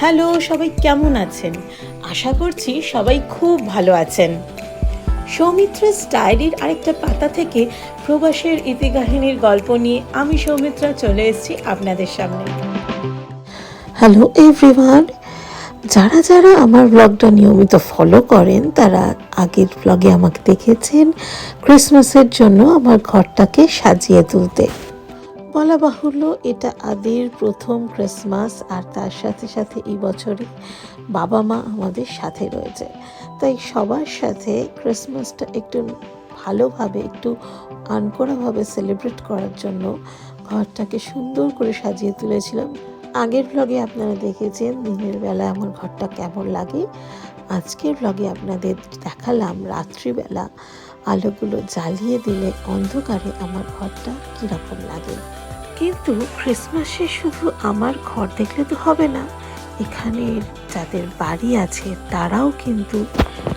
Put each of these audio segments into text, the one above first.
Hello, সবাই কেমন আছেন? আশা করছি সবাই খুব ভালো আছেন। সৌমিত্রা ডায়েরির আরেকটা পাতা থেকে প্রবাসের ইতিকাহিনীর গল্প নিয়ে আমি সৌমিত্রা চলে এসেছি আপনাদের সামনে। হ্যালো এভরিওয়ান যারা যারা আমার ব্লগটা নিয়মিত ফলো করেন, তারা আগের ব্লগে আমাকে দেখেছেন ক্রিসমাসের জন্য আমার ঘরটাকে সাজিয়ে তুলতে। বলা বাহুল্য, এটা আদির প্রথম ক্রিসমাস আর তার সাথে সাথে এই বছরে বাবা মা আমাদের সাথে রয়েছে। তাই সবার সাথে ক্রিসমাসটা একটু ভালোভাবে, একটু আনকোড়াভাবে সেলিব্রেট করার জন্য ঘরটাকে সুন্দর করে সাজিয়ে তুলেছিলাম। আগের ব্লগে আপনারা দেখেছেন দিনের বেলা আমার ঘরটা কেমন লাগে। আজকের ব্লগে আপনাদের দেখালাম রাত্রিবেলা আলোগুলো জ্বালিয়ে দিলে অন্ধকারে আমার ঘরটা কীরকম লাগে। কিন্তু ক্রিসমাসে শুধু আমার ঘর দেখলে তো হবে না এখানে যাদের বাড়ি আছে তারাও কিন্তু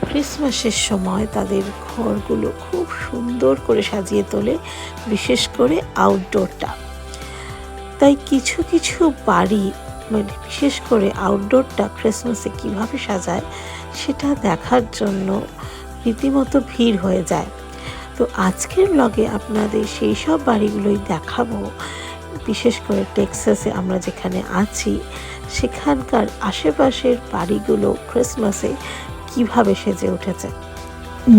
ক্রিসমাসের সময় তাদের ঘরগুলো খুব সুন্দর করে সাজিয়ে তোলে, বিশেষ করে আউটডোরটা তাই কিছু কিছু বাড়ি মানে বিশেষ করে আউটডোরটা ক্রিসমাসে কীভাবে সাজায়, সেটা দেখার জন্য রীতিমতো ভিড় হয়ে যায়। তো আজকের ব্লগে আপনাদের সেই সব বাড়িগুলোই দেখাবো। বিশেষ করে টেক্সাসে আমরা যেখানে আছি, সেখানকার আশেপাশের বাড়িগুলো ক্রিসমাসে কীভাবে সেজে উঠেছে।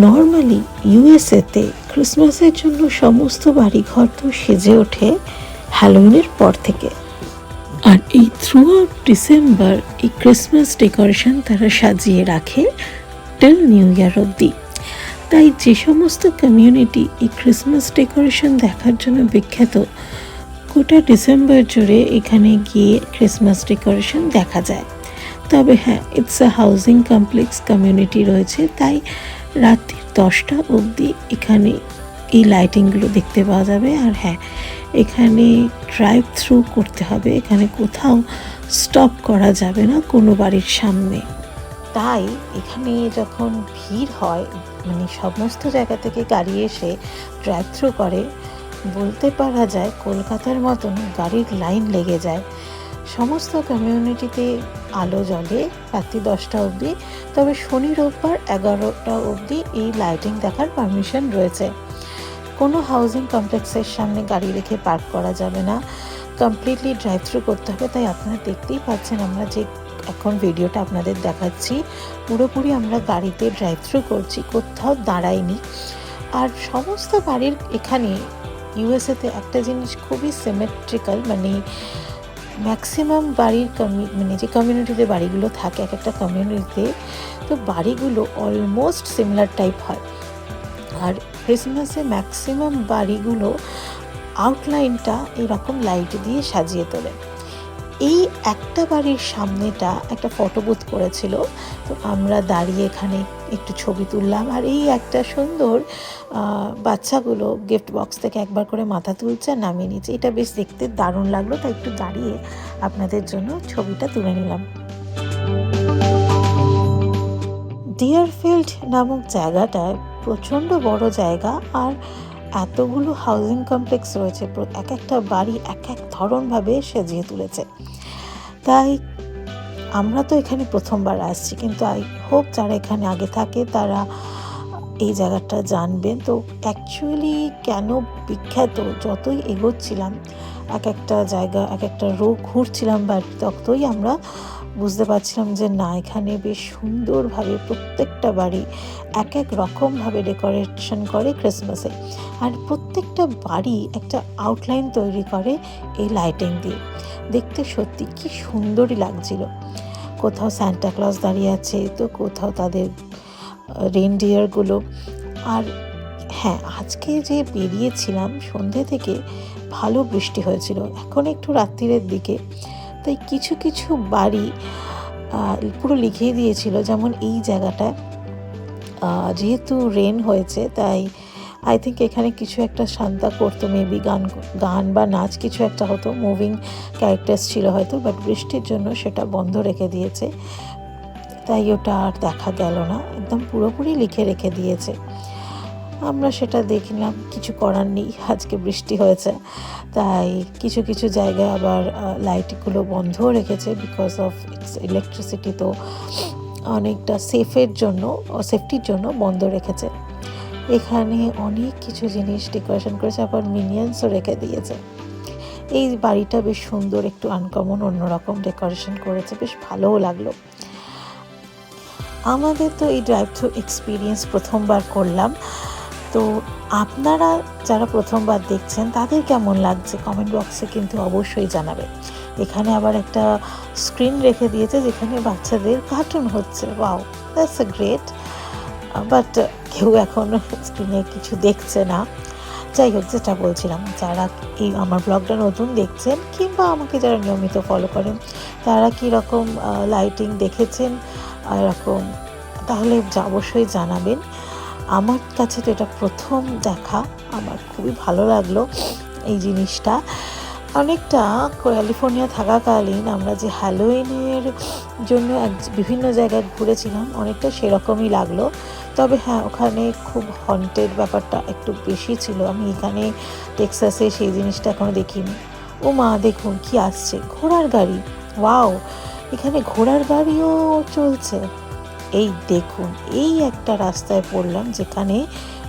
নর্মালি ইউএসএতে ক্রিসমাসের জন্য সমস্ত বাড়িঘর তো সেজে ওঠে হ্যালোউইনের পর থেকে। আর এই থ্রু আউট ডিসেম্বর এই ক্রিসমাস ডেকোরেশন তারা সাজিয়ে রাখে। টিল নিউ ইয়ার অব্দি তাই যে সমস্ত কমিউনিটি এই ক্রিসমাস ডেকোরেশন দেখার জন্য বিখ্যাত, গোটা ডিসেম্বর জুড়ে এখানে গিয়ে ক্রিসমাস ডেকোরেশন দেখা যায়। তবে হ্যাঁ it's a housing complex community রয়েছে, তাই রাত্রির দশটা অবধি এখানে এই লাইটিংগুলো দেখতে পাওয়া যাবে। আর হ্যাঁ এখানে ড্রাইভ থ্রু করতে হবে, এখানে কোথাও স্টপ করা যাবে না কোনো বাড়ির সামনে। তাই এখানে যখন ভিড় হয় মানে সমস্ত জায়গা থেকে গাড়ি এসে ড্রাইভ থ্রু করে, বলতে পারা যায় কলকাতার মতন গাড়ির লাইন লেগে যায়। সমস্ত কমিউনিটিতে আলো জ্বলে রাত্রি দশটা অবধি, তবে শনি, রোববার এগারোটা অবধি এই লাইটিং দেখার পারমিশন রয়েছে। কোনো হাউজিং কমপ্লেক্সের সামনে গাড়ি রেখে পার্ক করা যাবে না। কমপ্লিটলি ড্রাইভ থ্রু করতে হবে, তাই আপনারা দেখতেই পাচ্ছেন আমরা যে এখন ভিডিওটা আপনাদের দেখাচ্ছি। পুরোপুরি আমরা গাড়িতে ড্রাইভ থ্রু করছি, কোথাও দাঁড়াইনি। আর সমস্ত বাড়ির এখানে ইউএসএতে একটা জিনিস খুবই সিমেট্রিক্যাল মানে ম্যাক্সিমাম বাড়ির কমি মানে যে কমিউনিটিতে বাড়িগুলো থাকে, এক একটা কমিউনিটিতে তো বাড়িগুলো অলমোস্ট সিমিলার টাইপ হয়। আর ক্রিসমাসে ম্যাক্সিমাম বাড়িগুলো আউটলাইনটা এরকম লাইট দিয়ে সাজিয়ে তোলে। এই একটা বাড়ির সামনেটা একটা ফটো বুথ করেছিল। তো আমরা দাঁড়িয়ে এখানে একটু ছবি তুললাম আর এই একটা সুন্দর বাচ্চাগুলো গিফট বক্স থেকে একবার করে মাথা তুলছে আর নামিয়ে নিচ্ছে। এটা বেশ দেখতে দারুণ লাগল, তাই একটু দাঁড়িয়ে আপনাদের জন্য ছবিটা তুলে নিলাম। ডিয়ারফিল্ড নামক জায়গাটায় প্রচণ্ড বড় জায়গা আর এতগুলো হাউজিং কমপ্লেক্স রয়েছে এক একটা বাড়ি এক এক ধরনভাবে সাজিয়ে তুলেছে। তাই আমরা তো এখানে প্রথমবার আসছি, কিন্তু আই হোপ যারা এখানে আগে থাকে তারা এই জায়গাটা জানবেন। তো অ্যাকচুয়ালি কেন বিখ্যাত? যতই এগোচ্ছিলাম, এক একটা জায়গা, এক একটা রোগ ঘুরছিলাম বা ততই আমরা বুঝতে পারছিলাম যে না, এখানে বেশ সুন্দরভাবে প্রত্যেকটা বাড়ি এক এক রকমভাবে ডেকোরেশন করে ক্রিসমাসে। আর প্রত্যেকটা বাড়ি একটা আউটলাইন তৈরি করে এই লাইটিং দিয়ে। দেখতে সত্যি কি সুন্দরই লাগছিল। কোথাও ক্লজ দাঁড়িয়ে আছে, তো কোথাও তাদের রেনডিয়ারগুলো আর হ্যাঁ আজকে যে বেরিয়েছিলাম সন্ধে থেকে ভালো বৃষ্টি হয়েছিল। এখন একটু রাত্রিরের দিকে। তাই কিছু কিছু বাড়ি পুরো লিখিয়ে দিয়েছিল যেমন এই জায়গাটায় আহ, যেহেতু রেন হয়েছে তাই আই থিঙ্ক এখানে কিছু একটা শান্তা করতো মেবি গান গান বা নাচ কিছু একটা হতো মুভিং ক্যারেক্টার্স ছিল হয়তো বাট বৃষ্টির জন্য সেটা বন্ধ রেখে দিয়েছে। তাই ওটা আর দেখা গেল না একদম পুরোপুরি লিখে রেখে দিয়েছে। আমরা সেটা দেখলাম, কিছু করার নেই, আজকে বৃষ্টি হয়েছে। তাই কিছু কিছু জায়গায় আবার লাইটগুলো বন্ধও রেখেছে বিকজ অফ ইটস ইলেকট্রিসিটি তো অনেকটা সেফের জন্য সেফটির জন্য বন্ধ রেখেছে। এখানে অনেক কিছু জিনিস ডেকোরেশন করেছে, আবার মিনিয়ন্সও রেখে দিয়েছে। এই বাড়িটা বেশ সুন্দর, একটু আনকমন অন্যরকম ডেকোরেশন করেছে, বেশ ভালোও লাগল। আমাদের তো এই ড্রাইভ থ্রু এক্সপিরিয়েন্স প্রথমবার করলাম। তো আপনারা যারা প্রথমবার দেখছেন, তাদের কেমন লাগছে? কমেন্ট বক্সে কিন্তু অবশ্যই জানাবে এখানে আবার একটা স্ক্রিন রেখে দিয়েছে, যেখানে বাচ্চাদের কার্টুন হচ্ছে। Wow that's a great but কেউ এখন স্ক্রিনে কিছু দেখছে না। যাই হোক, যেটা বলছিলাম, যারা এই আমার ব্লগটা নতুন দেখছেন, কিংবা আমাকে যারা নিয়মিত ফলো করেন, তারা কীরকম লাইটিং দেখেছেন, এরকম, তাহলে অবশ্যই জানাবেন। আমার কাছে তো এটা প্রথম দেখা। আমার খুবই ভালো লাগল এই জিনিসটা। অনেকটা ক্যালিফোর্নিয়া থাকাকালীন আমরা যে হ্যালোইনের জন্য এক বিভিন্ন জায়গায় ঘুরেছিলাম, অনেকটা সেরকমই লাগল। তবে হ্যাঁ ওখানে খুব হন্টেড ব্যাপারটা একটু বেশি ছিল। আমি এখানে টেক্সাসে সেই জিনিসটা এখনও দেখিনি। ও মা, দেখুন কি আসছে। ঘোড়ার গাড়ি। ওয়াও! এখানে ঘোড়ার গাড়িও চলছে। এই দেখুন, এই একটা রাস্তায় পড়লাম যেখানে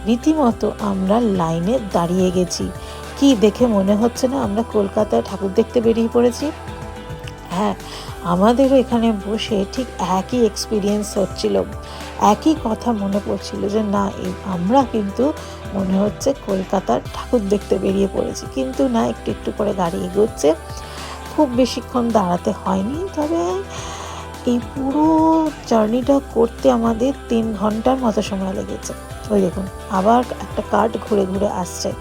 রীতিমতো আমরা লাইনে দাঁড়িয়ে গেছি। কি দেখে মনে হচ্ছে না আমরা কলকাতায় ঠাকুর দেখতে বেরিয়ে পড়েছি? হ্যাঁ আমাদেরও এখানে বসে ঠিক একই এক্সপিরিয়েন্স হচ্ছিল। একই কথা মনে পড়ছিল যে, না আমরা কিন্তু মনে হচ্ছে কলকাতার ঠাকুর দেখতে বেরিয়ে পড়েছি। কিন্তু না, একটু একটু করে গাড়ি এগোচ্ছে। খুব বেশিক্ষণ দাঁড়াতে হয়নি। তবে এই পুরো জার্নিটা করতে আমাদের তিন ঘণ্টার মতো সময় লেগেছে। ওই দেখুন, আবার একটা কার্ড ঘুরে ঘুরে আসছে।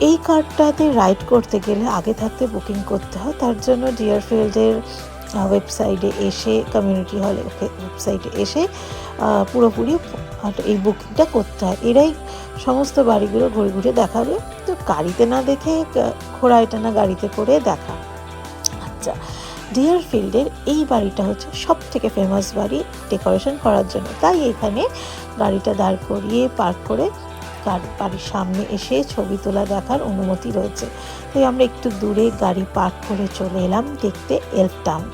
এই কার্ডটাতে রাইড করতে গেলে আগে থাকতে বুকিং করতে হয়, তার জন্য ডিয়ারফিল্ডের ওয়েবসাইটে এসে, কমিউনিটি হলে ওয়েবসাইটে এসে পুরোপুরি এই বুকিংটা করতে হয়। এরাই সমস্ত বাড়িগুলো ঘুরে ঘুরে দেখাবে। তো গাড়িতে না দেখে গা- ঘোড়ায় টানা গাড়িতে করে দেখা। আচ্ছা ডিয়ারফিল্ডের এই বাড়িটা হচ্ছে সব থেকে ফেমাস বাড়ি ডেকোরেশন করার জন্য। তাই এখানে গাড়িটা দাঁড় করিয়ে পার্ক করে বাড়ির সামনে এসে ছবি তোলা দেখার অনুমতি রয়েছে। তাই আমরা একটু দূরে গাড়ি পার্ক করে চলে এলাম দেখতে এলফ টাউন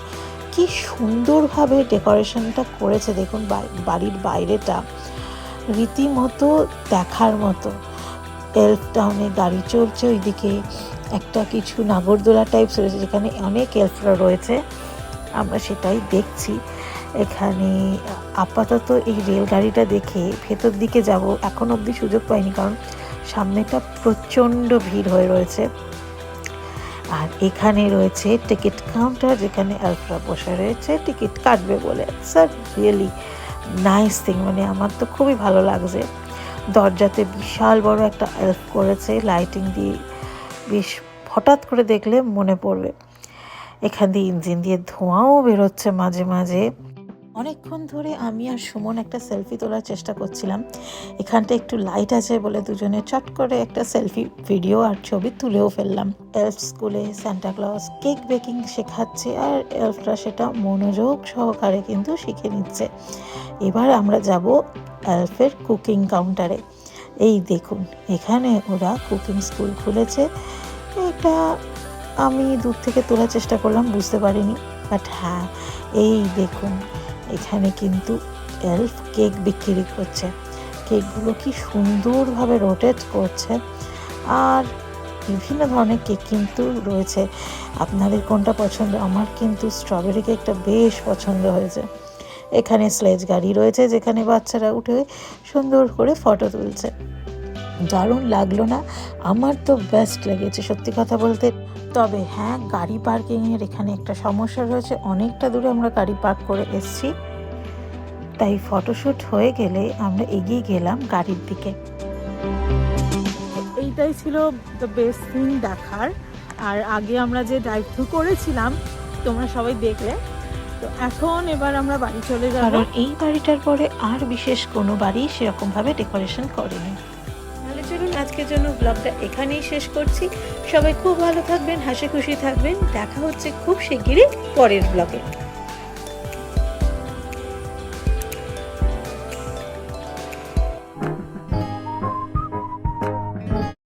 কি সুন্দরভাবে ডেকোরেশনটা করেছে দেখুন বাড়ির বাইরেটা। রীতিমতো দেখার মতো। এলফ টাউনে গাড়ি চলছে ওইদিকে। একটা কিছু নাগরদোলা টাইপস রয়েছে যেখানে অনেক এলফরা রয়েছে। আমরা সেটাই দেখছি। এখানে আপাতত এই রেলগাড়িটা দেখে ভেতর দিকে যাব। এখন অবধি সুযোগ পাইনি কারণ সামনেটা প্রচণ্ড ভিড় হয়ে রয়েছে। আর এখানে রয়েছে টিকিট কাউন্টার যেখানে এলফরা বসে রয়েছে। টিকিট কাটবে বলে। স্যার রিয়েলি নাইস থিং মানে আমার তো খুবই ভালো লাগছে। দরজাতে বিশাল বড় একটা এলফ করেছে। লাইটিং দিয়ে বেশ হঠাৎ করে দেখলে মনে পড়বে। এখান দিয়ে ইঞ্জিন দিয়ে ধোঁয়াও বেরোচ্ছে মাঝে মাঝে। অনেকক্ষণ ধরে আমি আর সুমন একটা সেলফি তোলার চেষ্টা করছিলাম। এখানটা একটু লাইট আছে বলে দুজনে চট করে একটা সেলফি ভিডিও আর ছবি তুলেও ফেললাম। এলফ স্কুলে ক্লজ কেক বেকিং শেখাচ্ছে আর এলফরা সেটা মনোযোগ সহকারে কিন্তু শিখে নিচ্ছে। এবার আমরা যাব এলফের কুকিং কাউন্টারে এই দেখুন, এখানে ওরা কুকিং স্কুল খুলেছে। এটা আমি দূর থেকে তোলার চেষ্টা করলাম, বুঝতে পারিনি। বাট হ্যাঁ এই দেখুন, এখানে কিন্তু এলফ কেক বিক্রি করছে। কেকগুলো কি সুন্দরভাবে রোটেট করছে। আর বিভিন্ন ধরনের কেক কিন্তু রয়েছে। আপনাদের কোনটা পছন্দ? আমার কিন্তু স্ট্রবেরি কেকটা বেশ পছন্দ হয়েছে। এখানে স্লেজ গাড়ি রয়েছে, যেখানে বাচ্চারা উঠে সুন্দর করে ফটো তুলছে। দারুণ লাগল না? আমার তো বেস্ট লেগেছে, সত্যি কথা বলতে। তবে হ্যাঁ গাড়ি পার্কিংয়ের এখানে একটা সমস্যা রয়েছে। অনেকটা দূরে আমরা গাড়ি পার্ক করে এসেছি। তাই ফটোশ্যুট হয়ে গেলে আমরা এগিয়ে গেলাম গাড়ির দিকে। এইটাই ছিল দ্য বেস্ট থিং দেখার। আর আগে আমরা যে ড্রাইভ থ্রু করেছিলাম, তোমরা সবাই দেখলে। তো এখন এবার আমরা বাড়ি চলে যাব। এই বাড়িটার পরে আর বিশেষ কোনো বাড়ি সেরকমভাবে ডেকোরেশন করেনি। চলুন, আজকের জন্য ব্লগটা এখানেই শেষ করছি। সবাই খুব ভালো থাকবেন হাসি খুশি থাকবেন। দেখা হচ্ছে খুব শিগগিরই পরের ব্লগে